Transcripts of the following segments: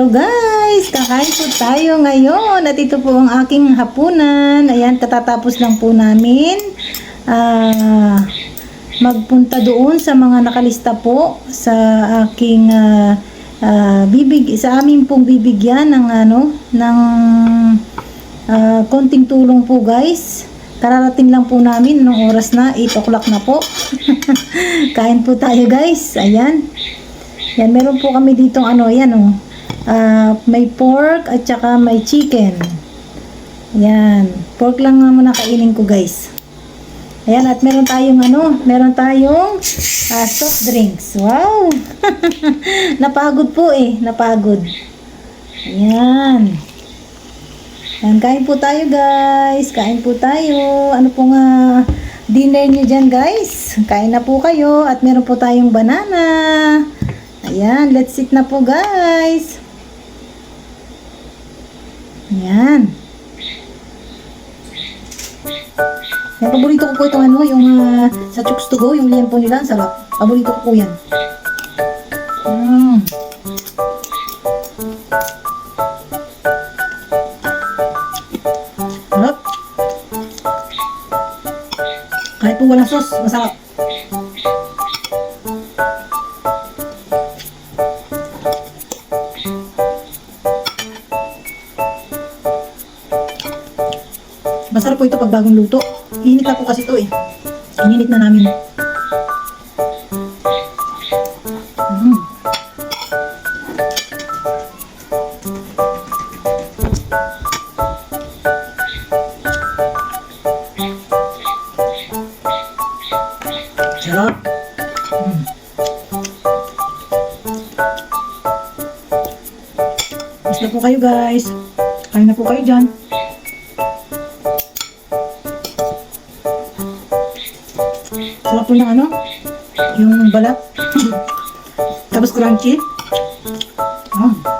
Hello guys! Kakain po tayo ngayon at ito po ang aking hapunan. Ayan, katatapos lang po namin ah, magpunta doon sa mga nakalista po sa aking ah, ah, bibig sa amin pong bibigyan ng ano ng ah, konting tulong po guys. Kararating lang po namin nung oras na 8 o'clock na po. Kain po tayo guys. Ayan. Yan, meron po kami ditong ano, yan oh. Ah, may pork at saka may chicken. Yan. Pork lang nga muna kainin ko, guys. Ayan, at meron tayong ano, meron tayong ah, soft drinks. Wow! napagod po eh, napagod. Ayan. Yan, kain po tayo, guys. Kain po tayo. Ano po nga dinner nyo dyan, guys? Kain na po kayo. At meron po tayong banana. Ayan, let's eat na po guys. Ayan. Yan, paborito ko po itong ano, yung ah, sa Chooks to go, yung liyan po nila, ang sarap. Paborito ko po yan. Mm. Sarap. Kahit po walang sauce, masarap. Masarap po ito pag bagong luto. Init na po kasi ito eh. Ininit na namin. Mm. Sarap. Mm. Po kayo guys. Kain na po kayo dyan. Sarap po ng ano? Yung balat. Tapos crunchy. Ah.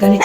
誰